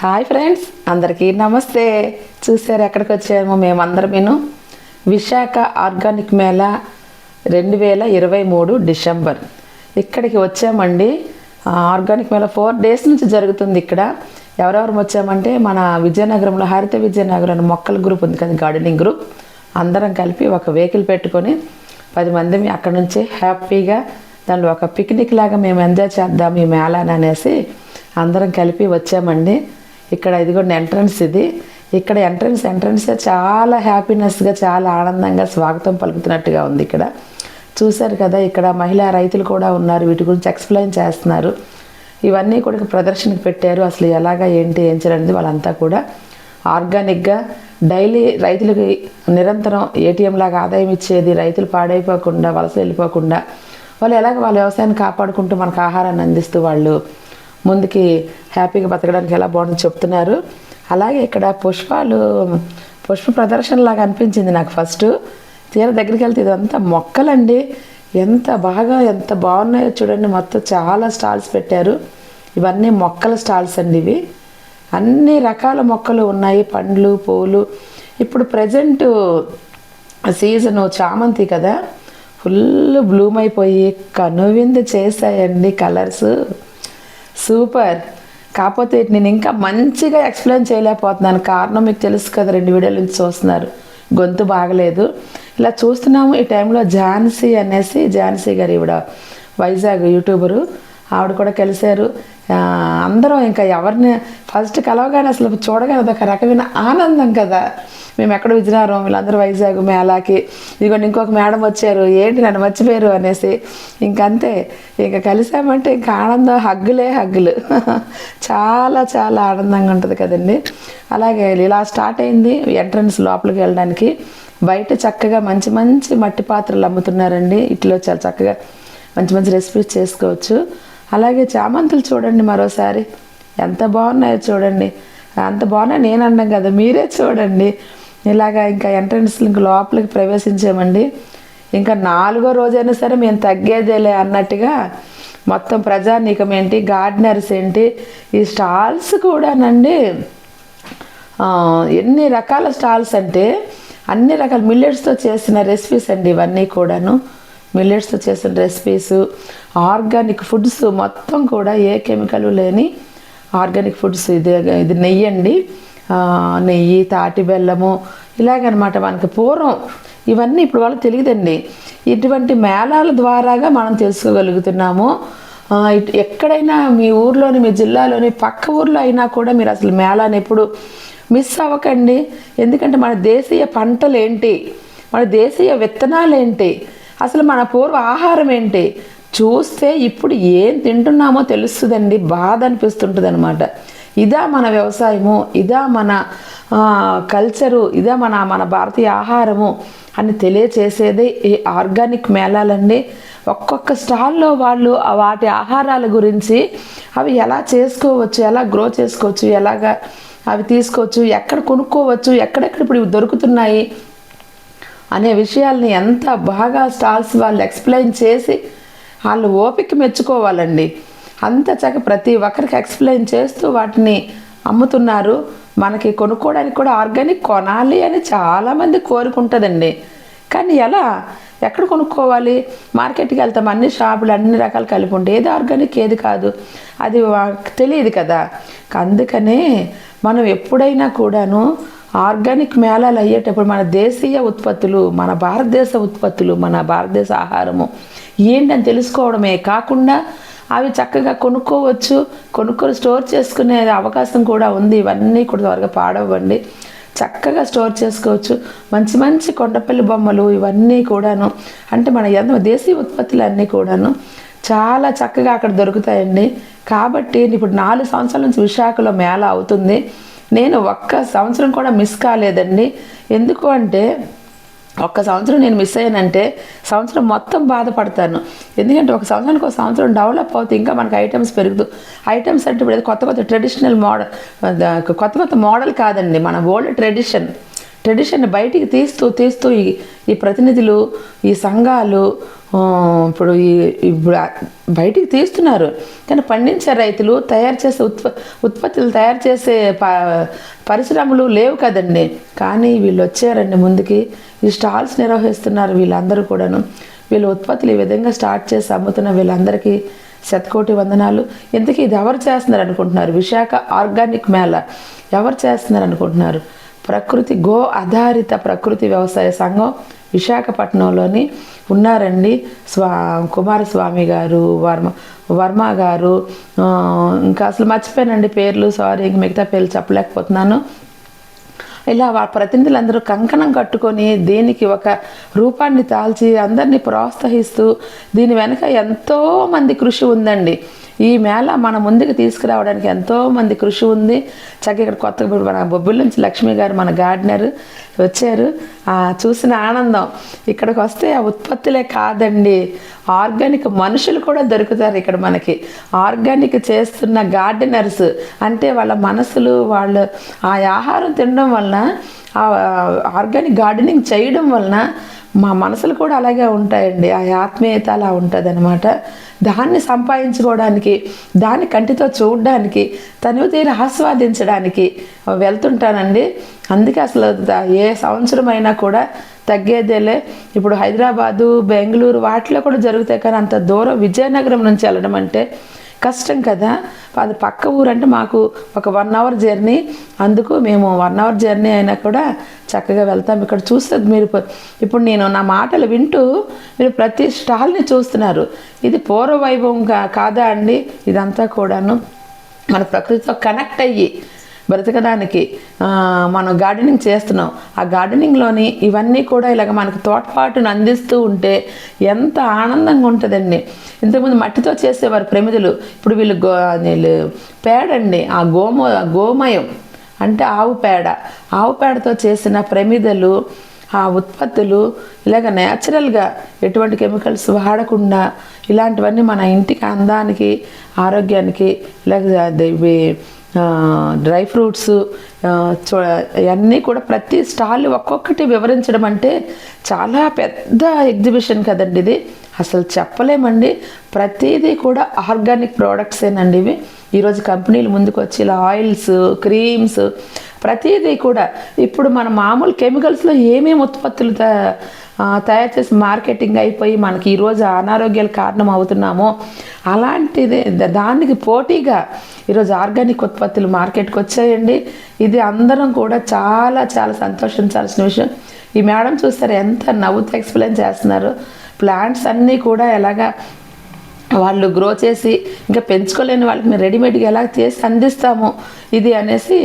Hi friends అందరికీ నమస్తే. చూసారు ఎక్కడికి వచ్చాము మేమందరమేను విశాఖ ఆర్గానిక్ మేళా రెండు వేల ఇరవై మూడు డిసెంబర్. ఇక్కడికి వచ్చామండి. ఆర్గానిక్ మేళా ఫోర్ డేస్ నుంచి జరుగుతుంది ఇక్కడ. ఎవరెవరు వచ్చామంటే మన విజయనగరంలో హరిత విజయనగరం అనే మొక్కల గ్రూప్ ఉంది కదా గార్డెనింగ్ గ్రూప్. అందరం కలిపి ఒక వెహికల్ పెట్టుకొని పది మంది అక్కడ నుంచి హ్యాపీగా దానిలో ఒక పిక్నిక్ లాగా మేము ఎంజాయ్ చేద్దాం ఈ మేళాని అనేసి అందరం కలిపి వచ్చామండి. ఇక్కడ ఇదిగోండి ఎంట్రన్స్ ఇది. ఇక్కడ ఎంట్రన్స్ ఎంట్రన్స్ చాలా హ్యాపీనెస్గా చాలా ఆనందంగా స్వాగతం పలుకుతున్నట్టుగా ఉంది ఇక్కడ. చూశారు కదా ఇక్కడ మహిళా రైతులు కూడా ఉన్నారు వీటి గురించి ఎక్స్ప్లెయిన్ చేస్తున్నారు. ఇవన్నీ కూడా ప్రదర్శనకు పెట్టారు. అసలు ఎలాగా ఏంటి ఏం చేయాలనేది వాళ్ళంతా కూడా ఆర్గానిక్గా డైలీ రైతులకి నిరంతరం ఏటీఎం లాగా ఆదాయం ఇచ్చేది రైతులు పాడైపోకుండా వలస వెళ్ళిపోకుండా వాళ్ళు ఎలాగ వాళ్ళ వ్యవసాయాన్ని కాపాడుకుంటూ మనకు ఆహారాన్ని అందిస్తూ వాళ్ళు ముందుకి హ్యాపీగా బతకడానికి ఎలా బాగుంటుంది చెప్తున్నారు. అలాగే ఇక్కడ పుష్పాలు పుష్ప ప్రదర్శనలాగా అనిపించింది నాకు ఫస్ట్. తీరా దగ్గరికి వెళ్తే ఇదంతా మొక్కలండి. ఎంత బాగా ఎంత బాగున్నాయో చూడండి. మొత్తం చాలా స్టాల్స్ పెట్టారు. ఇవన్నీ మొక్కల స్టాల్స్ అండి ఇవి. అన్ని రకాల మొక్కలు ఉన్నాయి. పండ్లు పూలు. ఇప్పుడు ప్రజెంట్ సీజను చామంతి కదా. ఫుల్ బ్లూమ్ అయిపోయి కనువిందు చేశాయండి కలర్స్. సూపర్. కాకపోతే నేను ఇంకా మంచిగా ఎక్స్ప్లెయిన్ చేయలేకపోతున్నాను. కారణం మీకు తెలుసు కదా రెండు వీడియోల నుంచి చూస్తున్నారు. గొంతు బాగలేదు. ఇలా చూస్తున్నాము ఈ టైంలో ఝాన్సీ అనేసి ఝాన్సీ గారు ఈవిడ వైజాగ్ యూట్యూబరు. ఆవిడ కూడా కలిశారు. అందరం ఇంకా ఎవరిని ఫస్ట్ కలవగానే అసలు చూడగానే అదొక రకమైన ఆనందం కదా. మేము ఎక్కడ విజయనగరం వీళ్ళందరూ వైజాగ్ మేళాకి ఇదిగోండి ఇంకొక మేడం వచ్చారు. ఏంటి నన్ను మర్చిపోయారు అనేసి. ఇంకంతే. ఇంకా కలిసామంటే ఇంకా ఆనందం హగ్గులే హగ్గులు. చాలా చాలా ఆనందంగా ఉంటుంది కదండి. అలాగే ఇలా స్టార్ట్ అయింది ఎంట్రన్స్ లోపలికి వెళ్ళడానికి. బయట చక్కగా మంచి మంచి మట్టి పాత్రలు అమ్ముతున్నారండి. ఇట్లో చాలా చక్కగా మంచి మంచి రెసిపీస్ చేసుకోవచ్చు. అలాగే చామంతులు చూడండి మరోసారి. ఎంత బాగున్నాయో చూడండి. అంత బాగున్నాయి నేను అన్నాం కదా మీరే చూడండి. ఇలాగా ఇంకా ఎంట్రన్స్ ఇంక లోపలికి ప్రవేశించామండి. ఇంకా నాలుగో రోజైనా సరే మేము తగ్గేదేలే అన్నట్టుగా మొత్తం ప్రజానీకం ఏంటి గార్డెనర్స్ ఏంటి ఈ స్టాల్స్ కూడానండి. ఎన్ని రకాల స్టాల్స్ అంటే అన్ని రకాల మిల్లెట్స్తో చేసిన రెసిపీస్ అండి ఇవన్నీ కూడాను. మిల్లెట్స్తో చేసిన రెసిపీస్ ఆర్గానిక్ ఫుడ్స్ మొత్తం కూడా ఏ కెమికల్ లేని ఆర్గానిక్ ఫుడ్స్ ఇది ఇది నెయ్యి అండి. నెయ్యి తాటి బెల్లము ఇలాగనమాట మనకి పూర్వం ఇవన్నీ ఇప్పుడు వాళ్ళకి తెలియదండి. ఇటువంటి మేళాల ద్వారాగా మనం తెలుసుకోగలుగుతున్నాము. ఎక్కడైనా మీ ఊర్లోని మీ జిల్లాలోని పక్క ఊర్లో అయినా కూడా మీరు అసలు మేళాని ఎప్పుడు మిస్ అవ్వకండి. ఎందుకంటే మన దేశీయ పంటలు ఏంటి మన దేశీయ విత్తనాలు ఏంటి అసలు మన పూర్వ ఆహారం ఏంటి? చూస్తే ఇప్పుడు ఏం తింటున్నామో తెలుస్తుందండి. బాధ అనిపిస్తుంటుంది అనమాట ఇదా మన వ్యవసాయము ఇదా మన కల్చరు ఇదా మన మన భారతీయ ఆహారము అని తెలియచేసేది ఈ ఆర్గానిక్ మేళాలండి. ఒక్కొక్క స్టాల్లో వాళ్ళు వాటి ఆహారాల గురించి అవి ఎలా చేసుకోవచ్చు ఎలా గ్రో చేసుకోవచ్చు ఎలాగా అవి తీసుకోవచ్చు ఎక్కడ కొనుక్కోవచ్చు ఎక్కడెక్కడ ఇప్పుడు దొరుకుతున్నాయి అనే విషయాల్ని ఎంత బాగా స్టాల్స్ వాళ్ళు ఎక్స్ప్లెయిన్ చేసి వాళ్ళు ఓపిక మెచ్చుకోవాలండి. అంత చక్క ప్రతి ఒక్కరికి ఎక్స్ప్లెయిన్ చేస్తూ వాటిని అమ్ముతున్నారు. మనకి కొనుక్కోవడానికి కూడా ఆర్గానిక్ కొనాలి అని చాలామంది కోరుకుంటుందండి. కానీ ఎలా? ఎక్కడ కొనుక్కోవాలి? మార్కెట్కి వెళ్తాం అన్ని షాపులు అన్ని రకాలు కలిపి ఉంటే ఏది ఆర్గానిక్ ఏది కాదు. అది వా- తెలియదు కదా. అందుకనే మనం ఎప్పుడైనా కూడాను ఆర్గానిక్ మేళాలు అయ్యేటప్పుడు మన దేశీయ ఉత్పత్తులు మన భారతదేశ ఉత్పత్తులు మన భారతదేశ ఆహారము ఏంటని తెలుసుకోవడమే కాకుండా అవి చక్కగా కొనుక్కోవచ్చు కొనుక్కొని స్టోర్ చేసుకునే అవకాశం కూడా ఉంది. ఇవన్నీ కూడా త్వరగా పాడవండి చక్కగా స్టోర్ చేసుకోవచ్చు. మంచి మంచి కొండపల్లి బొమ్మలు ఇవన్నీ కూడాను అంటే మన ఎంత దేశీయ ఉత్పత్తులు అన్నీ కూడాను చాలా చక్కగా అక్కడ దొరుకుతాయండి. కాబట్టి ఇప్పుడు నాలుగు సంవత్సరాల నుంచి విశాఖలో మేళ అవుతుంది. నేను ఒక్క సంవత్సరం కూడా మిస్ కాలేదండి. ఎందుకు అంటే ఒక్క సంవత్సరం నేను మిస్ అయ్యానంటే సంవత్సరం మొత్తం బాధపడతాను. ఎందుకంటే ఒక సంవత్సరానికి ఒక సంవత్సరం డెవలప్ అవుతుంది ఇంకా మనకి ఐటమ్స్ పెరుగుతూ ఐటమ్స్ అంటే ఇప్పుడు కొత్త కొత్త ట్రెడిషనల్ మోడల్ కొత్త కొత్త మోడల్ కాదండి. మన ఓల్డ్ ట్రెడిషన్ ట్రెడిషన్ బయటికి తీస్తూ తీస్తూ ఈ ఈ ప్రతినిధులు ఈ సంఘాలు ఇప్పుడు ఈ ఇప్పుడు బయటికి తీస్తున్నారు. కానీ పండించే రైతులు తయారు చేసే ఉత్ప ఉత్పత్తులు తయారు చేసే ప పరిశ్రమలు లేవు కదండి. కానీ వీళ్ళు వచ్చారండి ముందుకి. ఈ స్టాల్స్ నిర్వహిస్తున్నారు వీళ్ళందరూ కూడాను. వీళ్ళ ఉత్పత్తులు ఈ విధంగా స్టార్ట్ చేసి అమ్ముతున్న వీళ్ళందరికీ శతకోటి వందనాలు. ఇంతకీ ఇది ఎవరు చేస్తున్నారు అనుకుంటున్నారు? విశాఖ ఆర్గానిక్ మేళ. ఎవరు చేస్తున్నారు అనుకుంటున్నారు? ప్రకృతి గో ఆధారిత ప్రకృతి వ్యవసాయ సంఘం విశాఖపట్నంలోని ఉన్నారండి. స్వా కుమారస్వామి గారు వర్మ వర్మ గారు ఇంకా అసలు మర్చిపోయానండి పేర్లు. సారీ ఇంక మిగతా పేర్లు చెప్పలేకపోతున్నాను. ఇలా వాళ్ళ ప్రతినిధులందరూ కంకణం కట్టుకొని దీనికి ఒక రూపాన్ని తాల్చి అందరినీ ప్రోత్సహిస్తూ దీని వెనక ఎంతో మంది కృషి ఉందండి. ఈ మేళ మన ముందుకు తీసుకురావడానికి ఎంతోమంది కృషి ఉంది. చక్కగా ఇక్కడ కొత్తగా మన బొబ్బిల నుంచి లక్ష్మి గారు మన గార్డెనర్ వచ్చారు. ఆ చూసిన ఆనందం. ఇక్కడికి వస్తే ఆ ఉత్పత్తులే కాదండి. ఆర్గానిక్ మనుషులు కూడా దొరుకుతారు ఇక్కడ మనకి. ఆర్గానిక్ చేస్తున్న గార్డెనర్స్ అంటే వాళ్ళ మనసులు వాళ్ళు ఆ ఆహారం తినడం వలన ఆ ఆర్గానిక్ గార్డెనింగ్ చేయడం వలన మా మనసులు కూడా అలాగే ఉంటాయండి. ఆ ఆత్మీయత అలా ఉంటుంది అనమాట దాన్ని సంపాదించుకోవడానికి దాన్ని కంటితో చూడడానికి తను తీరు ఆస్వాదించడానికి వెళ్తుంటానండి. అందుకే అసలు ఏ సంవత్సరం అయినా కూడా తగ్గేదేలే. ఇప్పుడు హైదరాబాదు బెంగళూరు వాటిలో కూడా జరుగుతాయి కానీ అంత దూరం విజయనగరం నుంచి వెళ్ళడం అంటే కష్టం కదా. అది పక్క ఊరు అంటే మాకు ఒక వన్ అవర్ జర్నీ అందుకు మేము వన్ అవర్ జర్నీ అయినా కూడా చక్కగా వెళ్తాం. ఇక్కడ చూస్తే మీరు ఇప్పుడు నేను నా మాటలు వింటూ మీరు ప్రతి స్టాల్ని చూస్తున్నారు. ఇది పూర్వ వైభవం కా- కాదా అండి? ఇదంతా కూడాను మన ప్రకృతితో కనెక్ట్ అయ్యి బ్రతకడానికి మనం గార్డెనింగ్ చేస్తున్నాం. ఆ గార్డెనింగ్లోని ఇవన్నీ కూడా ఇలాగ మనకు తోటపాటును అందిస్తూ ఉంటే ఎంత ఆనందంగా ఉంటుందండి. ఇంతకుముందు మట్టితో చేసేవారు ప్రమిదలు. ఇప్పుడు వీళ్ళు గో వీళ్ళు పేడండి ఆ గోమ గోమయం అంటే ఆవు పేడ. ఆవు పేడతో చేసిన ప్రమిదలు ఆ ఉత్పత్తులు ఇలాగ న్యాచురల్గా ఎటువంటి కెమికల్స్ వాడకుండా ఇలాంటివన్నీ మన ఇంటికి అందానికి ఆరోగ్యానికి ఇలాగ ఇవి డ్రై ఫ్రూట్స్ చూ ఇవన్నీ కూడా ప్రతి స్టాల్ ఒక్కొక్కటి వివరించడం అంటే చాలా పెద్ద ఎగ్జిబిషన్ కదండి ఇది. అసలు చెప్పలేమండి. ప్రతిదీ కూడా ఆర్గానిక్ ప్రోడక్ట్సేనండి ఇవి. ఈరోజు కంపెనీలు ముందుకు వచ్చి ఇలా ఆయిల్స్ క్రీమ్స్ ప్రతిదీ కూడా. ఇప్పుడు మన మామూలు కెమికల్స్లో ఏమేమి ఉత్పత్తులు తయారు చేసి మార్కెటింగ్ అయిపోయి మనకి ఈరోజు అనారోగ్యాల కారణం అవుతున్నామో అలాంటిది దానికి పోటీగా ఈరోజు ఆర్గానిక్ ఉత్పత్తులు మార్కెట్కి వచ్చాయండి. ఇది అందరం కూడా చాలా చాలా సంతోషించాల్సిన విషయం. ఈ మేడం చూస్తారు ఎంత నవ్వుతూ ఎక్స్ప్లెయిన్ చేస్తున్నారు. ప్లాంట్స్ అన్నీ కూడా ఎలాగా వాళ్ళు గ్రో చేసి ఇంకా పెంచుకోలేని వాళ్ళకి మేము రెడీమేడ్గా ఎలా చేసి అందిస్తాము ఇది అనేసి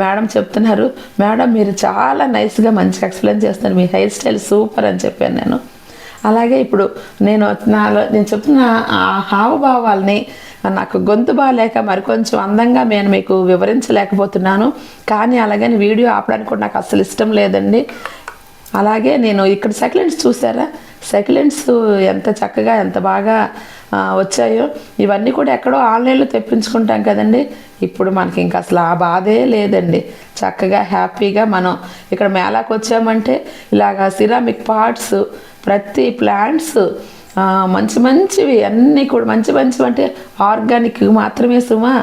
మేడం చెప్తున్నారు. మేడం మీరు చాలా నైస్గా మంచిగా ఎక్స్ప్లెయిన్ చేస్తున్నారు. మీ హెయిర్ స్టైల్ సూపర్ అని చెప్పాను నేను. అలాగే ఇప్పుడు నేను నాలో నేను చెప్తున్న ఆ హావభావాల్ని నాకు గొంతు బాగాలేక మరికొంచెం అందంగా నేను మీకు వివరించలేకపోతున్నాను. కానీ అలాగని వీడియో ఆపడానికి కూడా నాకు అసలు ఇష్టం లేదండి. అలాగే నేను ఇక్కడ సెకండ్స్ చూసారా? సెకండ్స్ ఎంత చక్కగా ఎంత బాగా వచ్చాయో ఇవన్నీ కూడా ఎక్కడో ఆన్లైన్లో తెప్పించుకుంటాం కదండి. ఇప్పుడు మనకి ఇంకా అసలు ఆ బాధే లేదండి. చక్కగా హ్యాపీగా మనం ఇక్కడ మేళాకు వచ్చామంటే ఇలాగా సిరామిక్ పార్ట్స్ ప్రతి ప్లాంట్స్ మంచి మంచివి అన్నీ కూడా మంచి మంచివి అంటే ఆర్గానిక్ మాత్రమే సుమా.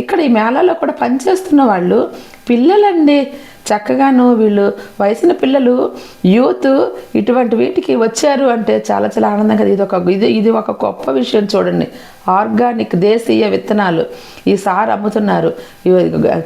ఇక్కడ ఈ మేళాలో కూడా పనిచేస్తున్న వాళ్ళు పిల్లలండి చక్కగాను వీళ్ళు వయసిన పిల్లలు యూత్ ఇటువంటి వీటికి వచ్చారు అంటే చాలా చాలా ఆనందంగా ఇది ఒక ఇది ఇది ఒక గొప్ప విషయం చూడండి. ఆర్గానిక్ దేశీయ విత్తనాలు. ఈ సార్ అమ్ముతున్నారు. ఇవి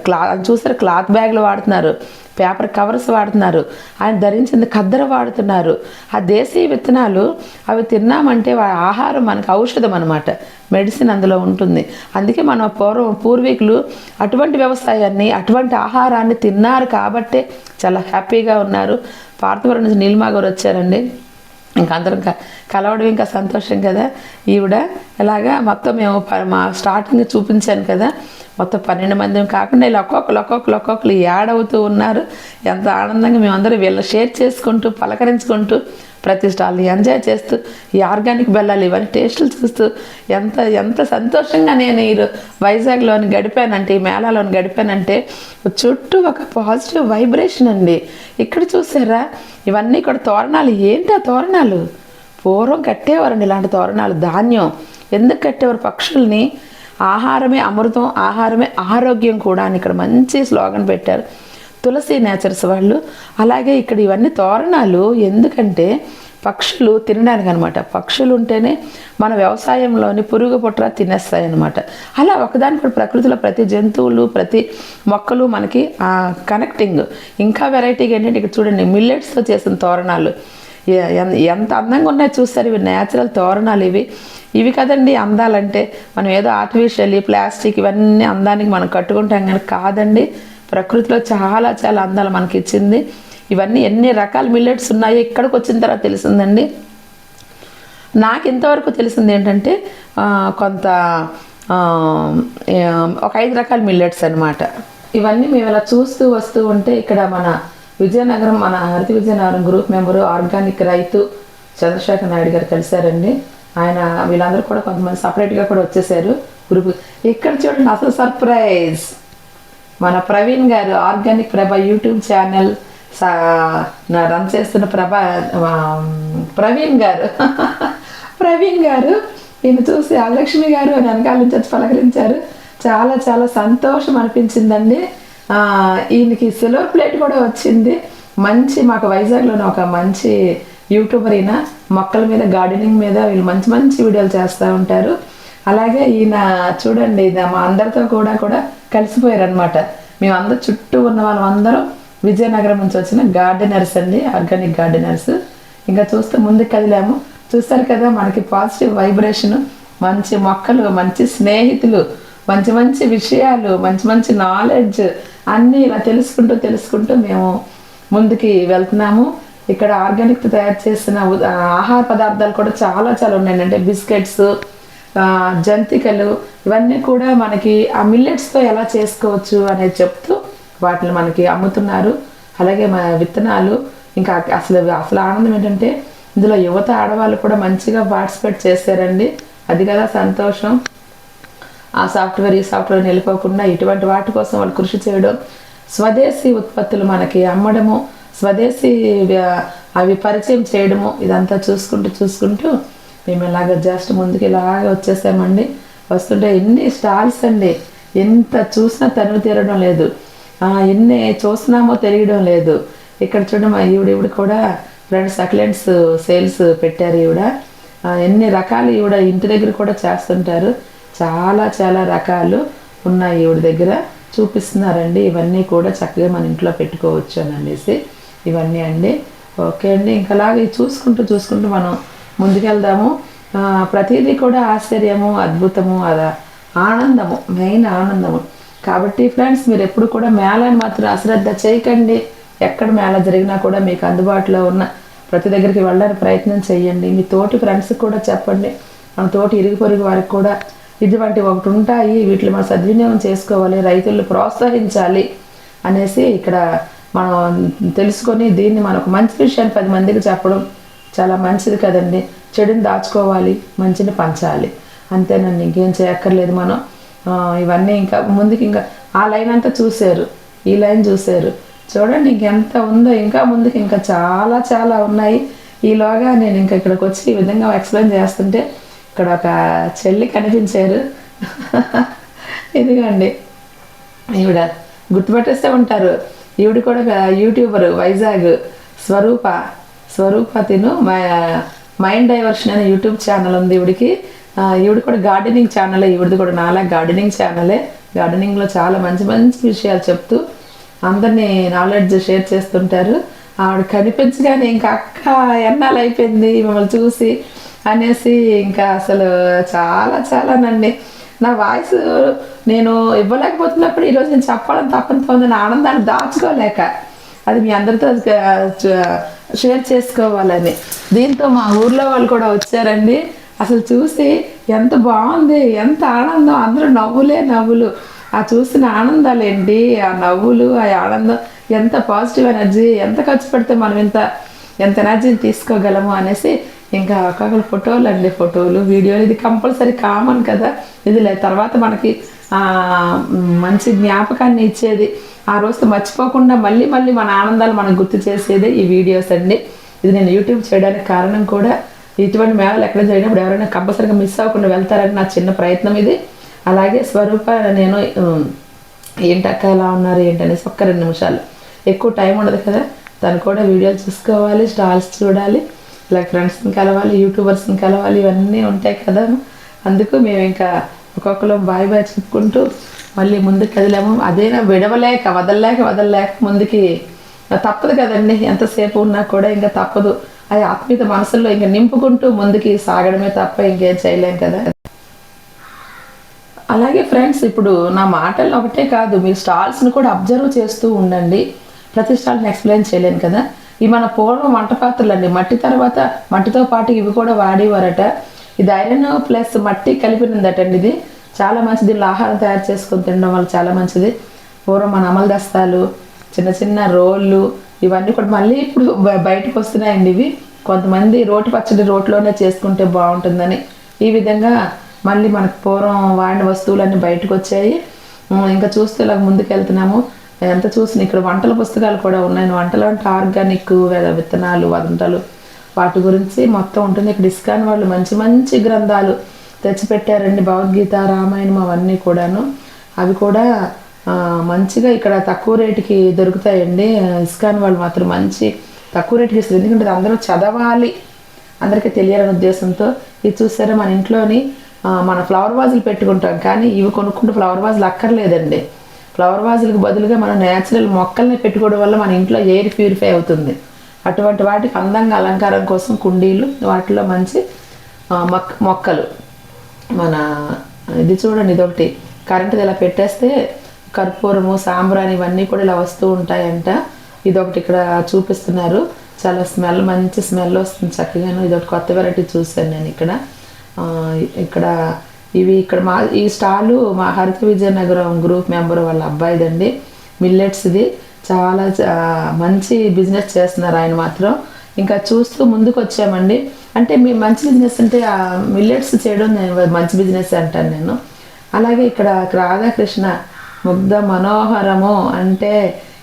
క్లా చూసారు? క్లాత్ బ్యాగ్లు వాడుతున్నారు. పేపర్ కవర్స్ వాడుతున్నారు. ఆయన ధరించింది కద్దర వాడుతున్నారు. ఆ దేశీయ విత్తనాలు అవి తిన్నామంటే ఆహారం మనకు ఔషధం అనమాట మెడిసిన్ అందులో ఉంటుంది. అందుకే మన పూర్వం పూర్వీకులు అటువంటి వ్యవసాయాన్ని అటువంటి ఆహారాన్ని తిన్నారు కాబట్టే చాలా హ్యాపీగా ఉన్నారు. పార్థవరం నుంచి నీలిమా గారు వచ్చారండి. ఇంకా అందరం క- కలవడం ఇంకా సంతోషం కదా. ఈవిడ ఇలాగా మొత్తం మేము ప- మా స్టార్టింగ్ చూపించాను కదా. మొత్తం పన్నెండు మంది కాకుండా ఇలా ఒక్కొక్కరు ఒక్కొక్కరు ఒక్కొక్కరు యాడ్ అవుతూ ఉన్నారు. ఎంత ఆనందంగా మేమందరూ వీళ్ళ షేర్ చేసుకుంటూ పలకరించుకుంటూ ప్రతి స్టాల్ని ఎంజాయ్ చేస్తూ ఈ ఆర్గానిక్ బెల్లాలు ఇవన్నీ టేస్టులు చూస్తూ ఎంత ఎంత సంతోషంగా నేను ఈ వైజాగ్లోని గడిపానంటే ఈ మేళాలోని గడిపానంటే చుట్టూ ఒక పాజిటివ్ వైబ్రేషన్ అండి. ఇక్కడ చూసారా? ఇవన్నీ కూడా తోరణాలు. ఏంటి ఆ తోరణాలు? పూర్వం కట్టేవారండి ఇలాంటి తోరణాలు. ధాన్యం. ఎందుకు కట్టేవారు? పక్షుల్ని ఆహారమే అమృతం ఆహారమే ఆరోగ్యం కూడా అని ఇక్కడ మంచి స్లోగన్ పెట్టారు తులసి నేచర్స్ వాళ్ళు. అలాగే ఇక్కడ ఇవన్నీ తోరణాలు. ఎందుకంటే పక్షులు తినడానికి అనమాట పక్షులు ఉంటేనే మన వ్యవసాయంలోని పురుగు పుట్ర తినేస్తాయి అనమాట అలా ఒకదానికి ప్రకృతిలో ప్రతి జంతువులు ప్రతి మొక్కలు మనకి కనెక్టింగ్ ఇంకా వెరైటీగా ఏంటంటే ఇక్కడ చూడండి మిల్లెట్స్తో చేసిన తోరణాలు. ఎంత అందంగా ఉన్నాయో చూస్తారు ఇవి న్యాచురల్ తోరణాలు ఇవి. ఇవి కదండి అందాలంటే. మనం ఏదో ఆర్టిఫిషియల్ ప్లాస్టిక్ ఇవన్నీ అందానికి మనం కట్టుకుంటాం కానీ కాదండి. ప్రకృతిలో చాలా చాలా అందాలు మనకి ఇచ్చింది. ఇవన్నీ ఎన్ని రకాల మిల్లెట్స్ ఉన్నాయో ఇక్కడికి వచ్చిన తర్వాత తెలిసిందండి. నాకు ఇంతవరకు తెలిసింది ఏంటంటే కొంత ఒక ఐదు రకాల మిల్లెట్స్ అన్నమాట. ఇవన్నీ మేము ఇలా చూస్తూ వస్తూ ఉంటే ఇక్కడ మన విజయనగరం మన Haritha Vizianagaram group member organic రైతు చంద్రశేఖర్ నాయుడు గారు కలిశారండి. ఆయన వీళ్ళందరూ కూడా కొంతమంది సపరేట్గా కూడా వచ్చేసారు. గ్రూప్ ఇక్కడ చూడండి అసలు సర్ప్రైజ్ మన Praveen garu organic Prabha YouTube channel సా- నా రన్ చేస్తున్న ప్రభ ప్రవీణ్ గారు. ప్రవీణ్ గారు ఈయన చూసి అలక్ష్మి గారు అని వెనకాల నుంచి వచ్చి పలకరించారు. చాలా చాలా సంతోషం అనిపించిందండి. ఈయనకి సిల్వర్ ప్లేట్ కూడా వచ్చింది. మంచి మాకు వైజాగ్లోనే ఒక మంచి యూట్యూబర్ ఈయన. మొక్కల మీద గార్డెనింగ్ మీద వీళ్ళు మంచి మంచి వీడియోలు చేస్తూ ఉంటారు. అలాగే ఈయన చూడండి ఇది మా అందరితో కూడా కూడా కలిసిపోయారు అనమాట మేమందరం చుట్టూ ఉన్న వాళ్ళం అందరం విజయనగరం నుంచి వచ్చిన గార్డెనర్స్ అండి ఆర్గానిక్ గార్డెనర్స్ ఇంకా చూస్తే ముందుకు కదిలాము. చూస్తారు కదా మనకి పాజిటివ్ వైబ్రేషన్ మంచి మొక్కలు మంచి స్నేహితులు. మంచి మంచి విషయాలు మంచి మంచి నాలెడ్జ్ అన్నీ ఇలా తెలుసుకుంటూ తెలుసుకుంటూ మేము ముందుకి వెళ్తున్నాము. ఇక్కడ ఆర్గానిక్ తయారు చేసిన ఆహార పదార్థాలు కూడా చాలా చాలా ఉన్నాయండి అంటే బిస్కెట్స్ జంతికలు ఇవన్నీ కూడా మనకి ఆ మిల్లెట్స్తో ఎలా చేసుకోవచ్చు అనేది చెప్తూ వాటిని మనకి అమ్ముతున్నారు. అలాగే మన విత్తనాలు ఇంకా అసలు అసలు ఆనందం ఏంటంటే ఇందులో యువత ఆడవాళ్ళు కూడా మంచిగా పార్టిసిపేట్ చేశారండి. అది కదా సంతోషం. ఆ సాఫ్ట్వేర్ ఈ సాఫ్ట్వేర్ వెళ్ళిపోకుండా ఇటువంటి వాటి కోసం వాళ్ళు కృషి చేయడం స్వదేశీ ఉత్పత్తులు మనకి అమ్మడము స్వదేశీ అవి పరిచయం చేయడము ఇదంతా చూసుకుంటూ చూసుకుంటూ మేము ఇలాగ జస్ట్ ముందుకు ఇలాగ వచ్చేసామండి. వస్తుంటే ఎన్ని స్టాల్స్ అండి. ఎంత చూసినా తను తీరడం లేదు. ఎన్ని చూసినామో తెలియడం లేదు. ఇక్కడ చూడడం ఈవిడ ఈవిడ కూడా రెండు సక్లెంట్స్ సేల్స్ పెట్టారు ఈవిడ. ఎన్ని రకాలు ఈవిడ ఇంటి దగ్గర కూడా చేస్తుంటారు. చాలా చాలా రకాలు ఉన్నాయి ఈవిడ దగ్గర. చూపిస్తున్నారండి. ఇవన్నీ కూడా చక్కగా మన ఇంట్లో పెట్టుకోవచ్చు అని అనేసి. ఇవన్నీ అండి. ఓకే అండి. ఇంకలాగే చూసుకుంటూ చూసుకుంటూ మనం ముందుకెళ్దాము. ప్రతిదీ కూడా ఆశ్చర్యము అద్భుతము అదా ఆనందము మెయిన్ ఆనందము. కాబట్టి ఫ్రెండ్స్ మీరు ఎప్పుడు కూడా మేళాన్ని మాత్రం అశ్రద్ధ చేయకండి. ఎక్కడ మేళ జరిగినా కూడా మీకు అందుబాటులో ఉన్న ప్రతి దగ్గరికి వెళ్ళడానికి ప్రయత్నం చేయండి. మీ తోటి ఫ్రెండ్స్కి కూడా చెప్పండి. మన తోటి ఇరుగు పొరుగు వారికి కూడా ఇటువంటి ఒకటి ఉంటాయి. వీటిని మనం సద్వినియోగం చేసుకోవాలి రైతులను ప్రోత్సహించాలి అనేసి ఇక్కడ మనం తెలుసుకొని దీన్ని మనకు మంచి విషయాన్ని పది మందికి చెప్పడం చాలా మంచిది కదండి. చెడుని దాచుకోవాలి మంచిని పంచాలి. అంతేనండి ఇంకేం చేయక్కర్లేదు మనం. ఇవన్నీ ఇంకా ముందుకి ఇంకా ఆ లైన్ అంతా చూశారు ఈ లైన్ చూశారు. చూడండి ఇంకెంత ఉందో ఇంకా ముందుకు ఇంకా చాలా చాలా ఉన్నాయి. ఈలోగా నేను ఇంకా ఇక్కడికి వచ్చి ఈ విధంగా ఎక్స్ప్లెయిన్ చేస్తుంటే ఇక్కడ ఒక చెల్లి కనిపించారు. ఇదిగోండి. ఈవిడ గుర్తుపట్టేస్తే ఉంటారు. ఈవిడ కూడా ఒక యూట్యూబర్ వైజాగ్ స్వరూప స్వరూప తిను మై- మైండ్ డైవర్షన్ అనే యూట్యూబ్ ఛానల్ ఉంది ఈవిడికి. ఈవిడ కూడా గార్డెనింగ్ ఛానలే ఈవిడది కూడా నాలా గార్డెనింగ్ ఛానలే. గార్డెనింగ్లో చాలా మంచి మంచి విషయాలు చెప్తూ అందరినీ నాలెడ్జ్ షేర్ చేస్తుంటారు. ఆవిడ కనిపించగానే ఇంకా అక్క ఎన్నాళ్ళు అయిపోయింది? మిమ్మల్ని చూసి అనేసి ఇంకా అసలు చాలా చాలా నండి నా వాయిస్ నేను ఇవ్వలేకపోతున్నప్పుడు ఈరోజు నేను చెప్పాలని తప్పనితో ఉంది నా ఆనందాన్ని దాచుకోలేక అది మీ అందరితో షేర్ చేసుకోవాలని. దీంతో మా ఊర్లో వాళ్ళు కూడా వచ్చారండి. అసలు చూసి ఎంత బాగుంది ఎంత ఆనందం. అందరూ నవ్వులే నవ్వులు. ఆ చూసిన ఆనందాలు ఏంటి ఆ నవ్వులు ఆ ఆనందం. ఎంత పాజిటివ్ ఎనర్జీ. ఎంత ఖర్చు పెడితే మనం ఇంత ఎంత ఎనర్జీని తీసుకోగలము అనేసి ఇంకా ఒక్కొక్కరు ఫోటోలు అండి ఫోటోలు వీడియోలు. ఇది కంపల్సరీ కామన్ కదా. ఇది లేదు తర్వాత మనకి మంచి జ్ఞాపకాన్ని ఇచ్చేది. ఆ రోజు మర్చిపోకుండా మళ్ళీ మళ్ళీ మన ఆనందాలు మనం గుర్తు చేసేది ఈ వీడియోస్ అండి. ఇది నేను యూట్యూబ్ చేయడానికి కారణం కూడా ఇటువంటి మేళలు ఎక్కడ జరిగినప్పుడు ఎవరైనా కంపల్సరీగా మిస్ అవ్వకుండా వెళ్తారని నా చిన్న ప్రయత్నం ఇది. అలాగే స్వరూప నేను ఏంటి ఏంటక్క ఎలా ఉన్నారు ఏంటనేసి ఒక్క రెండు నిమిషాలు. ఎక్కువ టైం ఉండదు కదా. తను కూడా వీడియోలు చూసుకోవాలి స్టాల్స్ చూడాలి. ఇలా ఫ్రెండ్స్ని కలవాలి యూట్యూబర్స్ని కలవాలి ఇవన్నీ ఉంటాయి కదా. అందుకు మేము ఇంకా ఒక్కొక్కరు బాయ్ బాయ్ చెప్పుకుంటూ మళ్ళీ ముందుకు కదిలాము. అదేనా విడవలేక వదలలేక వదలలేక ముందుకి తప్పదు కదండి. ఎంతసేపు ఉన్నా కూడా ఇంకా తప్పదు. అది ఆత్మీయత మనసుల్లో ఇంకా నింపుకుంటూ ముందుకి సాగడమే తప్ప ఇంకేం చేయలేం కదా. అలాగే ఫ్రెండ్స్ ఇప్పుడు నా మాటలు ఒకటే కాదు మీరు స్టాల్స్ని కూడా అబ్జర్వ్ చేస్తూ ఉండండి. ప్రతి స్టాల్ని ఎక్స్ప్లెయిన్ చేయలేను కదా. ఇవి మన పూర్వం వంట పాత్రలు అండి మట్టి తర్వాత మట్టితో పాటు ఇవి కూడా వాడేవారట. ఇది ఐరన్ ప్లస్ మట్టి కలిపినదటండి ఇది. చాలా మంచిది. ఆహారం తయారు చేసుకొని తినడం వల్ల చాలా మంచిది. పూర్వం మన అమలు దస్తాలు చిన్న చిన్న రోళ్ళు ఇవన్నీ కూడా మళ్ళీ ఇప్పుడు బ- బయటకు వస్తున్నాయండి ఇవి. కొంతమంది రోటి పచ్చడి రోట్లోనే చేసుకుంటే బాగుంటుందని. ఈ విధంగా మళ్ళీ మనకు పూర్వం వాడిన వస్తువులన్నీ బయటకు వచ్చాయి. ఇంకా చూస్తే ఇలా ముందుకు వెళ్తున్నాము ఎంత చూసిన ఇక్కడ వంటల పుస్తకాలు కూడా ఉన్నాయి. వంటలు అంటే ఆర్గానిక్ విత్తనాలు వదంతలు. వాటి గురించి మొత్తం ఉంటుంది. ఇక్కడ ఇస్కాన్ వాళ్ళు మంచి మంచి గ్రంథాలు తెచ్చిపెట్టారండి. భగవద్గీత రామాయణం అవన్నీ కూడాను. అవి కూడా మంచిగా ఇక్కడ తక్కువ రేటుకి దొరుకుతాయండి. ఇస్కాన్ వాళ్ళు మాత్రం మంచి తక్కువ రేటుకి ఇస్తారు. ఎందుకంటే అందరూ చదవాలి. అందరికీ తెలియాలనే ఉద్దేశంతో ఇది చూసారా? మన ఇంట్లోని మన ఫ్లవర్ వాజులు పెట్టుకుంటాం. కానీ ఇవి కొనుక్కుంటే ఫ్లవర్ వాజులు అక్కర్లేదండి. ఫ్లవర్ వాజులకు బదులుగా మనం నేచురల్ మొక్కల్ని పెట్టుకోవడం వల్ల మన ఇంట్లో ఎయిర్ ప్యూరిఫై అవుతుంది. అటువంటి వాటికి అందంగా అలంకారం కోసం కుండీలు వాటిలో మంచి మొక్ మొక్క మొక్కలు. మన ఇది చూడండి ఇదొకటి. కరెంటుది ఇలా పెట్టేస్తే కర్పూరము సాంబ్రాణి ఇవన్నీ కూడా ఇలా వస్తూ ఉంటాయంట. ఇదొకటి ఇక్కడ చూపిస్తున్నారు. చాలా స్మెల్ మంచి స్మెల్ వస్తుంది చక్కగాను. ఇదొకటి కొత్త వెరైటీ చూశాను నేను ఇక్కడ. ఇక్కడ ఇవి ఇక్కడ మా ఈ స్టాలు మా హరిత విజయనగరం గ్రూప్ మెంబర్ వాళ్ళ అబ్బాయిదండి. మిల్లెట్స్ది చాలా మంచి బిజినెస్ చేస్తున్నారు ఆయన మాత్రం. ఇంకా చూస్తూ ముందుకు వచ్చామండి అంటే మీ మంచి బిజినెస్ అంటే ఆ మిల్లెట్స్ చేయడం నేను మంచి బిజినెస్ అంటాను నేను. అలాగే ఇక్కడ రాధాకృష్ణ ముగ్ధ మనోహరము అంటే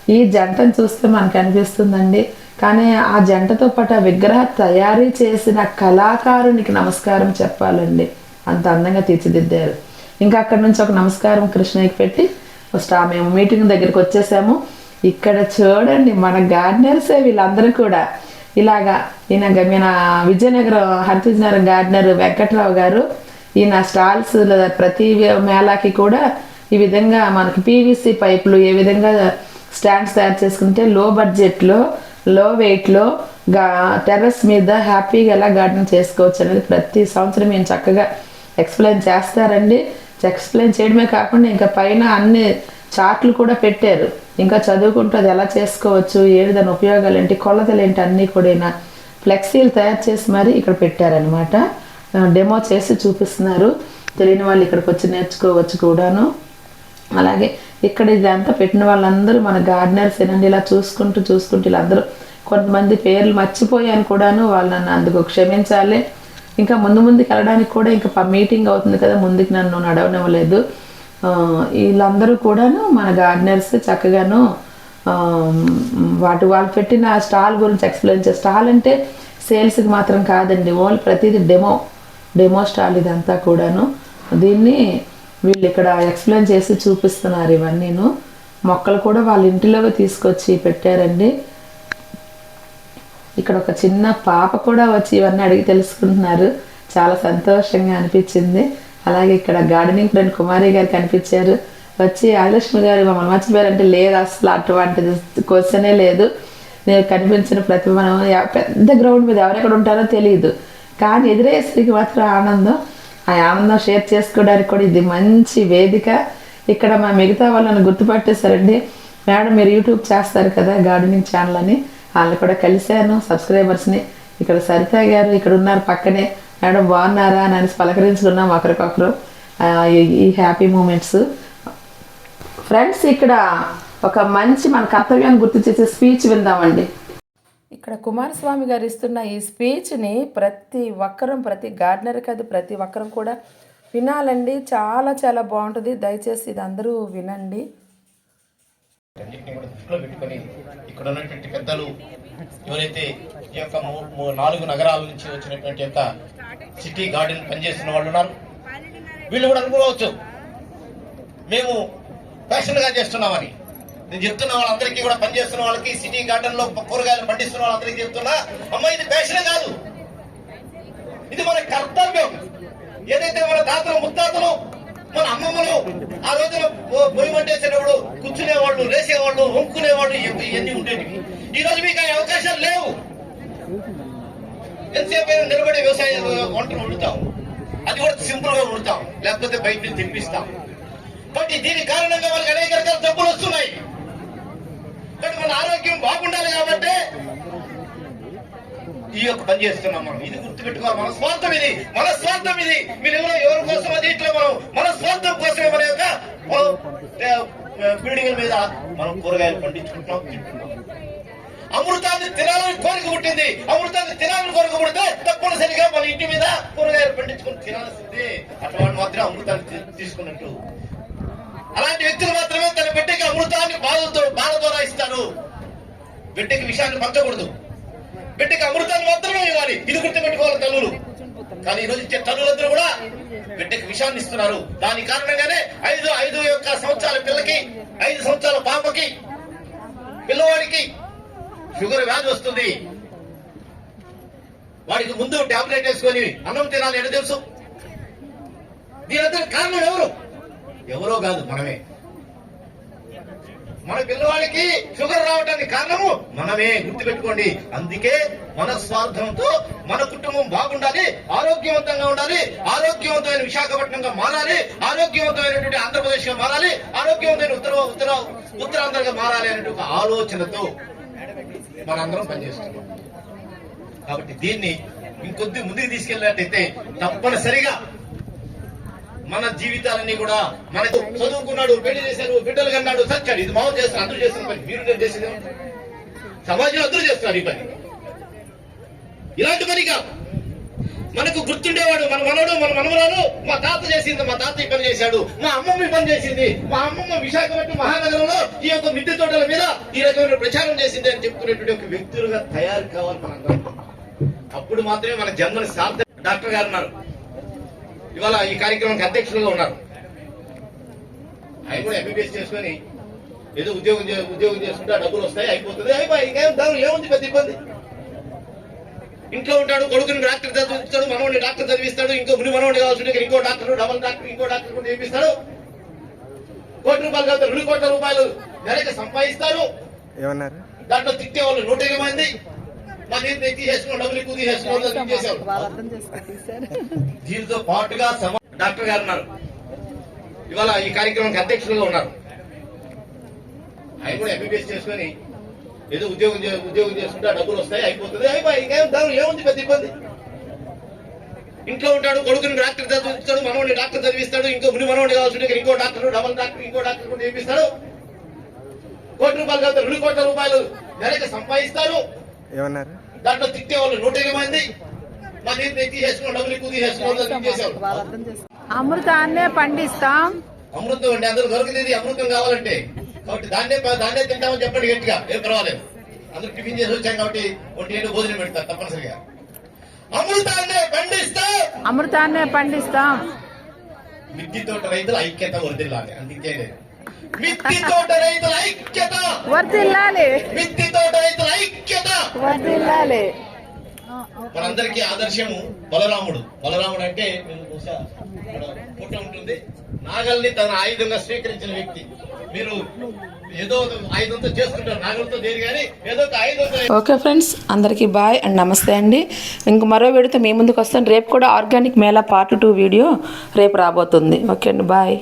ఈ జంటను చూస్తే మనకు అనిపిస్తుందండి. కానీ ఆ జంటతో పాటు ఆ విగ్రహ తయారీ చేసిన కళాకారునికి నమస్కారం చెప్పాలండి. అంత అందంగా తీర్చిదిద్దారు. ఇంకా అక్కడ నుంచి ఒక నమస్కారం కృష్ణయ్యకి పెట్టి ఫస్ట్ ఆ మేము మీటింగ్ దగ్గరికి వచ్చేసాము. ఇక్కడ చూడండి మన గార్డెనర్సే వీళ్ళందరూ కూడా. ఇలాగా ఈయన గ- విజయనగరం హరిత విజయనగరం గార్డెనర్ వెంకట్రావు గారు ఈయన స్టాల్స్ ప్రతి మేళాకి కూడా ఈ విధంగా మనకి పీవీసీ పైపులు ఏ విధంగా స్టాండ్స్ తయారు చేసుకుంటే లో బడ్జెట్లో లో వెయిట్లో గా టెర్రస్ మీద హ్యాపీగా ఎలా గార్డెన్ చేసుకోవచ్చు అనేది ప్రతి సంవత్సరం మేము చక్కగా ఎక్స్ప్లెయిన్ చేస్తారండి. ఎక్స్ప్లెయిన్ చేయడమే కాకుండా ఇంకా పైన అన్ని చార్ట్లు కూడా పెట్టారు. ఇంకా చదువుకుంటూ అది ఎలా చేసుకోవచ్చు ఏది దాని ఉపయోగాలు ఏంటి కొలతలు ఏంటి అన్నీ కూడా ఫ్లెక్సీలు తయారు చేసి మరి ఇక్కడ పెట్టారనమాట డెమో చేసి చూపిస్తున్నారు. తెలియని వాళ్ళు ఇక్కడికి వచ్చి నేర్చుకోవచ్చు కూడాను. అలాగే ఇక్కడ ఇదంతా పెట్టిన వాళ్ళందరూ మన గార్డెనర్స్ ఏనండి ఇలా చూసుకుంటూ చూసుకుంటూ వీళ్ళందరూ కొంతమంది పేర్లు మర్చిపోయాను కూడాను. వాళ్ళని అందుకు క్షమించాలి. ఇంకా ముందు ముందుకు వెళ్ళడానికి కూడా ఇంకా మీటింగ్ అవుతుంది కదా ముందుకు నన్ను నడవనివ్వలేదు. వీళ్ళందరూ కూడాను మన గార్డెనర్స్ చక్కగాను వాటి వాళ్ళు పెట్టిన స్టాల్ గురించి ఎక్స్ప్లెయిన్ చేస్తారు స్టాల్ అంటే సేల్స్కి మాత్రం కాదండి ఓన్లీ ప్రతిదీ డెమో డెమో స్టాల్ ఇదంతా కూడాను. దీన్ని వీళ్ళు ఇక్కడ ఎక్స్ప్లెయిన్ చేసి చూపిస్తున్నారు ఇవన్నీను. మొక్కలు కూడా వాళ్ళ ఇంటిలోకి తీసుకొచ్చి పెట్టారండి. ఇక్కడ ఒక చిన్న పాప కూడా వచ్చి ఇవన్నీ అడిగి తెలుసుకుంటున్నారు. చాలా సంతోషంగా అనిపించింది. అలాగే ఇక్కడ గార్డెనింగ్ ఫ్రెండ్ కుమారి గారు కనిపించారు. వచ్చి ఆదిలక్ష్మి గారు మమ్మల్ని మర్చిపోయారంటే లేదు అసలు అటువంటిది క్వశ్చనే లేదు. నేను కనిపించిన ప్రతి మనం పెద్ద గ్రౌండ్ మీద ఎవరెక్కడ ఉంటారో తెలియదు కానీ ఎదురయ్యేసరికి మాత్రం ఆనందం. ఆ ఆనందం షేర్ చేసుకోవడానికి కూడా ఇది మంచి వేదిక. ఇక్కడ మా మిగతా వాళ్ళని గుర్తుపట్టేశారండి. మేడం మీరు యూట్యూబ్ చేస్తారు కదా గార్డెనింగ్ ఛానల్ అని. వాళ్ళని కూడా కలిశాను. సబ్స్క్రైబర్స్ని ఇక్కడ సరిత గారు ఇక్కడ ఉన్నారు పక్కనే. మేడం బాగున్నారా అని అనేసి పలకరించుకున్నాం ఒకరికొకరు. ఈ- ఈ హ్యాపీ మూమెంట్స్ ఫ్రెండ్స్ ఇక్కడ ఒక మంచి మన కర్తవ్యాన్ని గుర్తు చేసే స్పీచ్ విందామండి. ఇక్కడ కుమారస్వామి గారు ఇస్తున్న ఈ స్పీచ్ని ప్రతి ఒక్కరం ప్రతి గార్డెనర్ కాదు ప్రతి ఒక్కరం కూడా వినాలండి. చాలా చాలా బాగుంటుంది. దయచేసి ఇది అందరూ వినండి. అన్నింటినీ కూడా దృష్టిలో పెట్టుకొని ఇక్కడ ఉన్నటువంటి పెద్దలు ఎవరైతే ఈ యొక్క నాలుగు నగరాల నుంచి వచ్చినటువంటి యొక్క సిటీ గార్డెన్ పనిచేస్తున్న వాళ్ళు ఉన్నారు. వీళ్ళు కూడా అనుకోవచ్చు. మేము ఫ్యాషన్గా చేస్తున్నామని. నేను చెప్తున్న వాళ్ళందరికీ కూడా పనిచేస్తున్న వాళ్ళకి సిటీ గార్డెన్లో కూరగాయలు పండిస్తున్న వాళ్ళందరికీ చెప్తున్నా అమ్మ ఇది ఫ్యాషన్ కాదు. ఇది మన కర్తవ్యం. ఏదైతే మన తాతలు ముత్తాతలు మన అమ్మమ్మలు ఆ రోజున పో- పొయ్యి వంటేసేటప్పుడు కూర్చునేవాళ్ళు లేసేవాళ్ళు వంకునేవాళ్ళు ఇవన్నీ ఉండేవి. ఈ రోజు మీకు ఆ అవకాశాలు లేవు. ఎంతసేపు అయినా నిలబడి వ్యవసాయ వంటలు వండుతాం. అది కూడా సింపుల్గా వండుతాం. లేకపోతే బయట నుంచి తెప్పిస్తాం. బట్ దీని కారణంగా వాళ్ళకి అనేక రకాల జబ్బులు వస్తున్నాయి. కానీ మన ఆరోగ్యం బాగుండాలి కాబట్టి ఈ యొక్క పని చేస్తున్నాం మనం. ఇది గుర్తుపెట్టుకోవాలి. మన స్వార్థం ఇది. మన స్వార్థం ఇది. మీరు ఎవరో ఎవరి కోసం అది ఇట్లా మనం మన స్వార్థం కోసమే మన యొక్క బిల్డింగ్ల మీద మనం కూరగాయలు పండించుకుంటున్నాం తింటున్నాం. అమృతాన్ని తినాలని కోరిక పుట్టింది. అమృతాన్ని తినాలని కోరిక పుడితే తప్పనిసరిగా మన ఇంటి మీద కూరగాయలు పండించుకుని తినాల్సిందే. అటువంటి మాత్రమే అమృతాన్ని తీసుకున్నట్టు. అలాంటి వ్యక్తులు మాత్రమే తన బిడ్డకి అమృతాన్ని బాధతో బాధ ద్వారా ఇస్తారు. బిడ్డకి విషయాన్ని పంచకూడదు. బిడ్డకి అమృతాన్ని మాత్రమే ఇవ్వాలి. ఇది గుర్తుపెట్టుకోవాలి తల్లులు. కానీ ఈ రోజు ఇచ్చే తల్లులందరూ కూడా బిడ్డకి విషాన్ని ఇస్తున్నారు. దాని కారణంగానే ఐదు ఐదు యొక్క సంవత్సరాల పిల్లకి ఐదు సంవత్సరాల పాపకి పిల్లవాడికి షుగర్ వ్యాధి వస్తుంది. వాడికి ముందు టాబ్లెట్ వేసుకొని అన్నం తినాలి ఎడ తెలుసు. దీనంతా కారణం ఎవరు? ఎవరో కాదు మనమే. మన పిల్లవాడికి షుగర్ రావడానికి కారణము మనమే గుర్తుపెట్టుకోండి. అందుకే మన స్వార్థంతో మన కుటుంబం బాగుండాలి ఆరోగ్యవంతంగా ఉండాలి ఆరోగ్యవంతమైన విశాఖపట్నంగా మారాలి ఆరోగ్యవంతమైనటువంటి ఆంధ్రప్రదేశ్గా మారాలి ఆరోగ్యవంతమైన ఉత్తర ఉత్తర ఉత్తరాంధ్రగా మారాలి అనేటువంటి ఒక ఆలోచనతో మనందరం పనిచేస్తున్నాం. కాబట్టి దీన్ని ఇంకొద్ది ముందుకు తీసుకెళ్ళినట్టయితే తప్పనిసరిగా మన జీవితాలన్నీ కూడా మనకు చదువుకున్నాడు పెళ్ళి చేశాడు బిడ్డలు కన్నాడు సచ్చాడు ఇది మామూలు చేస్తారు అందరూ చేస్తున్న పని. మీరు నేను చేసేది సమాజం సమాజంలో అందరూ చేస్తున్నారు ఈ పని. ఇలాంటి పని కాదు. మనకు గుర్తుండేవాడు మన మనవడు మన మనవరాలు మా తాత చేసింది మా తాత ఈ పని చేశాడు మా అమ్మమ్మ ఈ పని చేసింది మా అమ్మమ్మ విశాఖపట్నం మహానగరంలో ఈ యొక్క మిద్దె తోటల మీద ఈ రకమైన ప్రచారం చేసింది అని చెప్పుకునేటువంటి ఒక వ్యక్తులుగా తయారు కావాలి మనందరం. అప్పుడు మాత్రమే మన జన్మని సార్థ డాక్టర్ గారు ఉన్నారు. ఇవాళ ఈ కార్యక్రమానికి అధ్యక్షులుగా ఉన్నారు. ఆయన కూడా ఎంబీబీఎస్ చేసుకొని ఏదో ఉద్యోగం ఉద్యోగం చేసుకుంటే డబ్బులు వస్తాయి అయిపోతుంది. అయిపోయి ఇంకేం ఏముంది పెద్ద ఇబ్బంది. ఇంట్లో ఉంటాడు కొడుకుని డాక్టర్ చదివిస్తాడు మనవాడిని డాక్టర్ చదివిస్తాడు ఇంకో ముని మనవాడిని కావాల్సి ఇంకో డాక్టర్ డబల్ డాక్టర్ ఇంకో డాక్టర్ కూడా చేపిస్తాడు. కోటి రూపాయలు కాదు రెండు కోట్ల రూపాయలు నెలకి సంపాదిస్తారు ఏమన్నారు? దాంట్లో తిట్టే వాళ్ళు నూట ఇరవై మంది. దీనితో పాటుగా డాక్టర్ గారు ఉన్నారు. ఇవాళ ఈ కార్యక్రమానికి అధ్యక్షులుగా ఉన్నారు. ఆయన కూడా ఎంబీబీఎస్ చేసుకొని ఏదో ఉద్యోగం ఉద్యోగం చేసుకుంటే డబ్బులు వస్తాయి అయిపోతుంది. అయిపోయి ఇంకేం ఏముంది పెద్ద ఇబ్బంది? ఇంట్లో ఉంటాడు కొడుకుని డాక్టర్ చదివిస్తాడు మనవాడిని డాక్టర్ చదివిస్తాడు ఇంకో ముని మనవాడిని కావాల్సి ఇంకో డాక్టర్ డబల్ డాక్టర్ ఇంకో డాక్టర్ కూడా చేపిస్తాడు. కోటి రూపాయలు కాదు రెండు కోట్ల రూపాయలు నెలకి సంపాదిస్తారు. ఏమన్నారు? దాంట్లో తిట్టే వాళ్ళు నూట ఇరవై మంది. అమృతాన్నే పండిస్తాం. అమృతం అండి అందరూ దొరికింది అమృతం కావాలంటే. కాబట్టి దాన్నే దాన్నే తింటామని చెప్పండి గట్టిగా. ఏం పర్వాలేదు. అందరూ టిఫిన్ చేసి వచ్చాం కాబట్టి ఒంటి ఏడు భోజనం పెడతారు తప్పనిసరిగా. అమృతాన్నే పండిస్తే! అమృతాన్నే పండిస్తాం. మిద్ది తోట రైతుల ఐక్యత వదిలాలి అందుకే లేదు మిద్ది తోట రైతుల ఐక్యత. వర్తిల్లాలి మిద్ది తోట రైతుల ఐక్యత. వర్తిల్లాలి మనందరికీ ఆదర్శము బలరాముడు. బలరాముడు అంటే బహుశా ఫోటో ఉంటుంది. నాగల్ని తన ఆయుధంగా స్వీకరించిన వ్యక్తి. మీరు ఏదో ఒక ఆయుధంతో చేసుకుంటారు. నాగలతో దేని కానీ ఏదో ఆయుధంతో ఓకే ఫ్రెండ్స్ అందరికీ బాయ్ అండ్ నమస్తే అండి. ఇంక మరో వీడియోతో మీ ముందుకు వస్తాను. రేపు కూడా organic mela part two video రేపు రాబోతుంది. ఓకే అండి బాయ్.